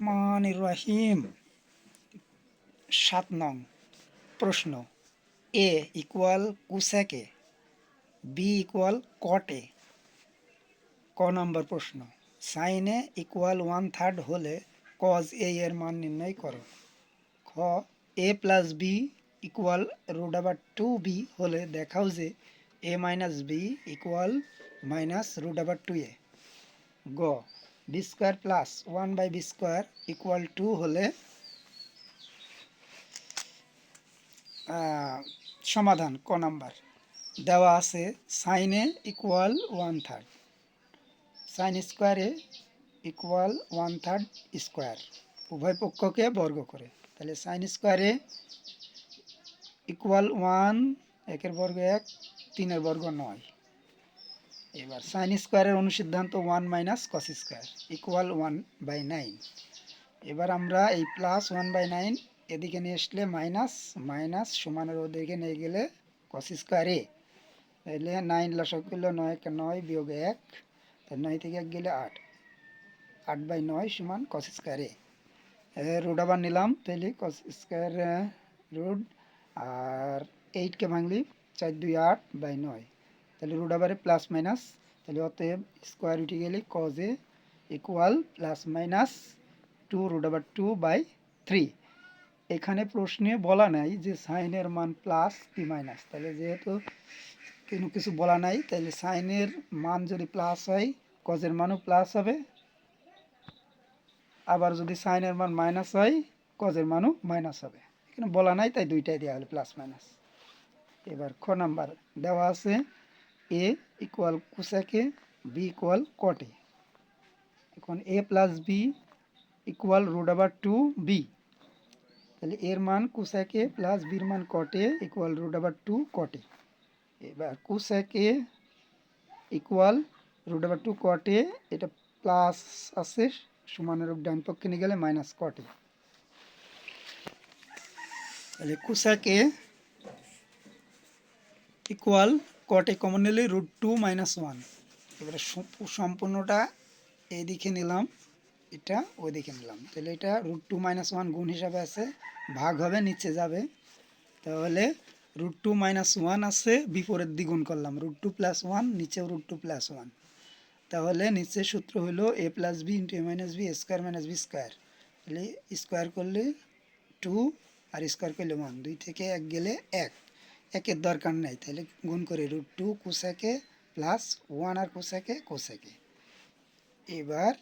রহমানির রহিম সাত নং প্রশ্ন। A equal কুসেকে B equal কটে। ক নম্বর প্রশ্ন। সাইনে ইকুয়াল ওয়ান থার্ড হলে কজ এ এর মান নির্ণয় করো। খ A plus B equal root আবার টু বি হলে দেখাও যে A minus B equal minus root আবার টু এ গ B square plus one by B square equal two হলে সমাধান ক নাম্বার। দেওয়া আছে সাইনে ইকুয়াল ওয়ান থার্ড। সাইন স্কোয়ারে ইকুয়াল ওয়ান থার্ড স্কোয়ার। উভয় পক্ষকে বর্গ করে। তাহলে সাইন স্কোয়ারে ইকুয়াল ওয়ান, একের বর্গ এক, তিনের বর্গ নয়। এবার সাইন স্কোয়ারের অনুসিদ্ধান্ত one minus cos square equal one by nine এবার আমরা এই প্লাস ওয়ান বাই নাইন এদিকে নিয়ে আসলে মাইনাস মাইনাস সমানের ওদিকে নিয়ে গেলে কস স্কোয়ার এ। তাহলে নাইন লসক করলে নয় নয় বিয়োগ এক তাই নয় থেকে এক গেলে আট। আট বাই নয় সমান কস স্কোয়ার এ। রুট আবার নিলাম তাহলে কস স্কোয়ার রুট আর এইটকে ভাঙলি, চার দুই আট বাই নয়। তাহলে রুট আবারে প্লাস মাইনাস তাহলে অতএব স্কোয়ার উঠে গেলে কজে equal plus minus two root আবার টু বাই থ্রি এখানে প্রশ্নে বলা নাই যে সাইনের মান প্লাস কি মাইনাস তাহলে যেহেতু কোনো কিছু বলা নাই, তাহলে সাইনের মান যদি প্লাস হয় কজের মানও প্লাস হবে। আবার যদি সাইনের মান মাইনাস হয় কজের মানও মাইনাস হবে। এখানে বলা নাই, তাই দুইটাই দেওয়া হলো প্লাস মাইনাস এবার খ নাম্বার দেওয়া আছে। এ ইকুয়াল কুসাকে বি ইকুয়াল কটে এখন A plus B equal root over two B তাহলে এর মান কুসাকে প্লাস বির মান কটে ইকুয়াল রুট আবার টু কটে এবার cosec A equal root over two cot A এটা প্লাস আছে, সমানের ডান পক্ষে নিয়ে গেলে মাইনাস কটে তাহলে কুসাকে ইকুয়াল কটে কমন নিলে রুট টু মাইনাস ওয়ান এবারে সম- সম্পূর্ণটা এইদিকে নিলাম, এটা ওইদিকে নিলাম। তাহলে এটা রুট টু মাইনাস ওয়ান গুণ হিসাবে আছে, ভাগ হবে, নিচে যাবে। তাহলে রুট টু মাইনাস ওয়ান আছে, বিপরীত দ্বিগুণ করলাম। রুট টু প্লাস ওয়ান নিচেও রুট টু প্লাস ওয়ান তাহলে নিচে সূত্র হলো A plus B into A minus B square minus B square তাহলে স্কোয়ার করলে টু আর স্কোয়ার করলে ওয়ান দুই থেকে এক গেলে এক। একের দরকার নেই তাহলে গুণ করে রুট টু কোসাকে প্লাস ওয়ান আর কোসাকে কোসাকে এবার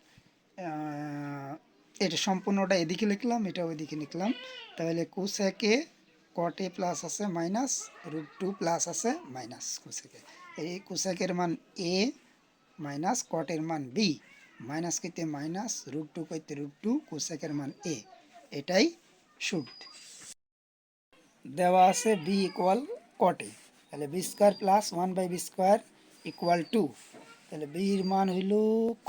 এটা সম্পূর্ণটা এদিকে লিখলাম এটা ওইদিকে লিখলাম। তাহলে কোসাকে কটে প্লাস আছে মাইনাস রুট টু প্লাস আছে মাইনাস কোসাকে এই কোসাকের মান এ মাইনাস কটের মান বি মাইনাস কইতে মাইনাস রুট টু কইতে রুট টু কোসাকের মান এ এটাই শুড দেওয়া আছে বি ইকুয়াল কটে। তাহলে B square plus one by B square equal two তাহলে বির মান হইল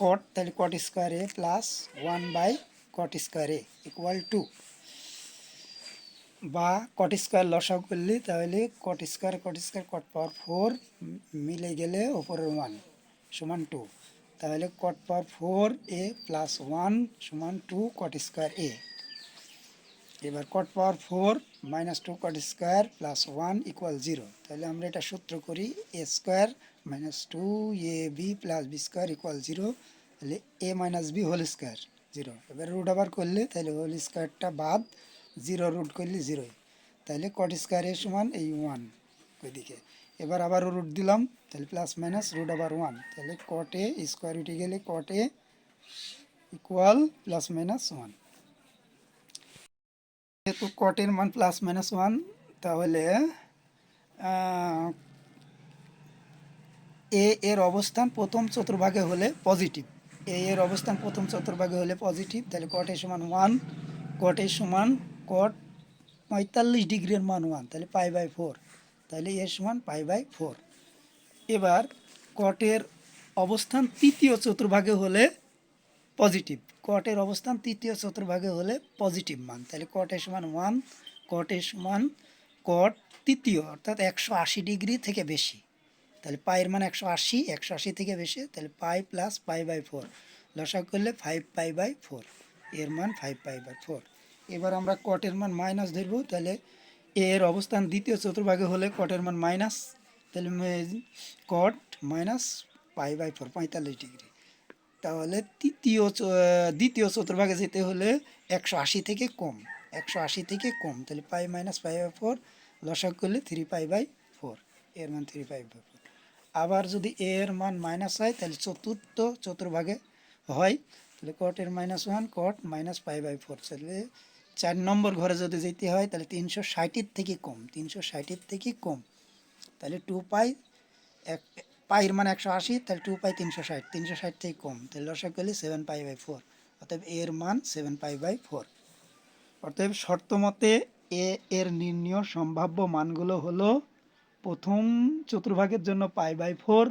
কট তাহলে cot square A plus one by cot square A equal two বা কট স্কোয়ার লসাও করলে তাহলে cot square cot square cot power four মিলে গেলে ওপরের ওয়ান সমান টু তাহলে cot power four A plus one সমান টু কট স্কোয়ার এ। এবার cot power four minus two cot square plus one equal zero তাহলে আমরা এটা সূত্র করি A square minus two A B plus B square equal zero তাহলে A minus B whole square zero এবার root আবার করলে, তাহলে হোল স্কোয়ারটা বাদ জিরো রুট করলে জিরোই তাহলে কট স্কোয়ারের সমান এই ওয়ান ওইদিকে। এবার আবার রুট দিলাম, তাহলে plus minus root over one তাহলে কটে স্কোয়ার উঠে গেলে কটে ইকুয়াল প্লাস মাইনাস ওয়ান যেহেতু কটের মান প্লাস মাইনাস ওয়ান তাহলে এ এর অবস্থান প্রথম চতুর্ভাগে হলে পজিটিভ এ এর অবস্থান প্রথম চতুর্ভাগে হলে পজিটিভ তাহলে কট এর সমান ওয়ান কট এর সমান কট পঁয়তাল্লিশ ডিগ্রির মান ওয়ান তাহলে পাই বাই ফোর তাহলে এর সমান পাই বাই ফোর এবার কটের অবস্থান তৃতীয় চতুর্ভাগে হলে পজিটিভ। কটের অবস্থান তৃতীয় চতুর্ভাগে হলে পজিটিভ মান। তাহলে কটের সমান ওয়ান কটের সমান কট তৃতীয়, অর্থাৎ একশো আশি ডিগ্রি থেকে বেশি। তাহলে পায়ের মান একশো আশি একশো আশি থেকে বেশি, তাহলে pi plus pi by four. লসা করলে ফাইভ পাই বাই ফোর, এর মান ফাইভ পাই বাই ফোর। এবার আমরা কটের মান মাইনাস ধরবো, তাহলে এর অবস্থান দ্বিতীয় চতুর্ভাগে হলে কটের মান মাইনাস, তাহলে cot minus pi by four, পঁয়তাল্লিশ ডিগ্রি। তাহলে তৃতীয় দ্বিতীয় চতুর্ভাগে যেতে হলে একশো আশি থেকে কম, একশো আশি থেকে কম, তাহলে pi minus pi by four লসাগ করলে থ্রি পাই বাই ফোর এর মান থ্রি পাই বাই ফোর আবার যদি এ এর মান মাইনাস হয়, তাহলে চতুর্থ চতুর্ভাগে হয়, তাহলে কটের minus one cot minus pi by four তাহলে চার নম্বর ঘরে যদি যেতে হয়, তাহলে তিনশো ষাটের থেকে কম, তিনশো ষাটের থেকে কম, তাহলে টু পাই এক পাইয়ের মান একশো আশি, তাহলে টু পাই তিনশো ষাট তিনশো ষাট থেকে কম, তাহলে লসাগ করলে সেভেন পাই বাই ফোর অতএব এর মান সেভেন পাই বাই ফোর অতএব শর্ত মতে এ এর নির্ণীয় সম্ভাব্য মানগুলো হলো, প্রথম চতুর্ভাগের জন্য পাই বাই ফোর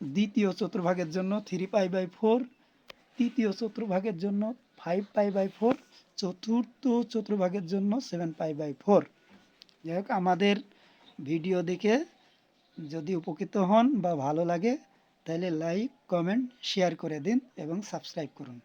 দ্বিতীয় চতুর্ভাগের জন্য থ্রি পাই বাই ফোর তৃতীয় চতুর্ভাগের জন্য ফাইভ পাই বাই ফোর চতুর্থ চতুর্ভাগের জন্য সেভেন পাই বাই ফোর যাই হোক, আমাদের ভিডিও দেখে যদি উপকৃত হন বা ভালো লাগে, তাহলে লাইক কমেন্ট শেয়ার করে দিন এবং সাবস্ক্রাইব করুন।